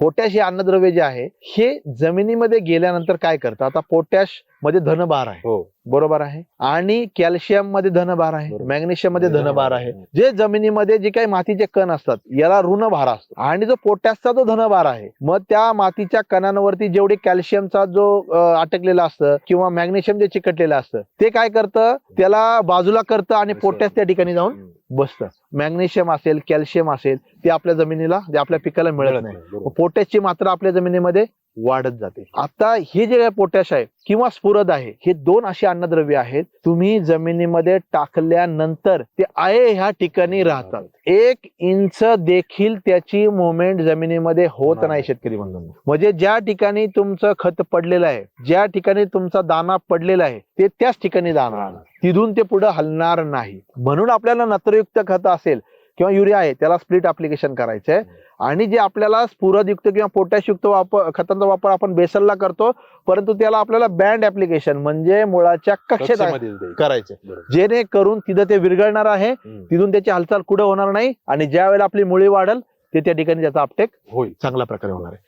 Potash हे अन्नद्रव्य जे आहे हे जमिनीमध्ये गेल्यानंतर काय करतं आता पोटॅशमध्ये धनभार आहे हो बरोबर आहे आणि कॅल्शियममध्ये धनभार आहे. मॅग्नेशियममध्ये धनभार आहे हम्म. जे जमिनीमध्ये जे काही मातीचे कण असतात याला ऋणभार असतो आणि जो पोटॅशचा जो धनभार आहे मग त्या मातीच्या कणांवरती जेवढे कॅल्शियमचा जो अटकलेला असतं किंवा मॅग्नेशियम जे चिकटलेलं असतं ते काय करतं त्याला बाजूला करतं आणि. पोटॅश त्या ठिकाणी जाऊन. बसतं मॅग्नेशियम असेल कॅल्शियम असेल ते आपल्या जमिनीला आपल्या पिकाला मिळत नाही. पोटॅशची मात्रा आपल्या जमिनीमध्ये वाढत जाते. आता हे जे काही पोटॅश आहे किंवा स्फुरद आहे हे दोन अशी अन्नद्रव्य आहेत तुम्ही जमिनीमध्ये टाकल्यानंतर ते आहे ह्या ठिकाणी राहतात. एक इंच देखील त्याची मुवमेंट जमिनीमध्ये होत नाही. शेतकरी बंधूंनो. म्हणजे ज्या ठिकाणी तुमचं खत पडलेलं आहे ज्या ठिकाणी तुमचा दाना पडलेला आहे ते त्याच ठिकाणी जाणार. तिथून ते पुढे हलणार नाही. म्हणून आपल्याला नत्रयुक्त खत असेल किंवा युरिया आहे त्याला स्प्लिट अप्लिकेशन करायचं आहे आणि जे आपल्याला स्फुरदयुक्त किंवा पोटॅशयुक्त वापर खतांचा वापर आपण बेसलला करतो परंतु त्याला आपल्याला बँड ऍप्लिकेशन म्हणजे मुळाच्या कक्षेत. करायचे. जेणेकरून तिथं ते विरघळणार आहे. तिथून त्याची हालचाल कुठं होणार नाही आणि ज्या वेळेला आपली मुळी वाढल ते त्या ठिकाणी त्याचा अपटेक होईल चांगल्या प्रकारे होणार आहे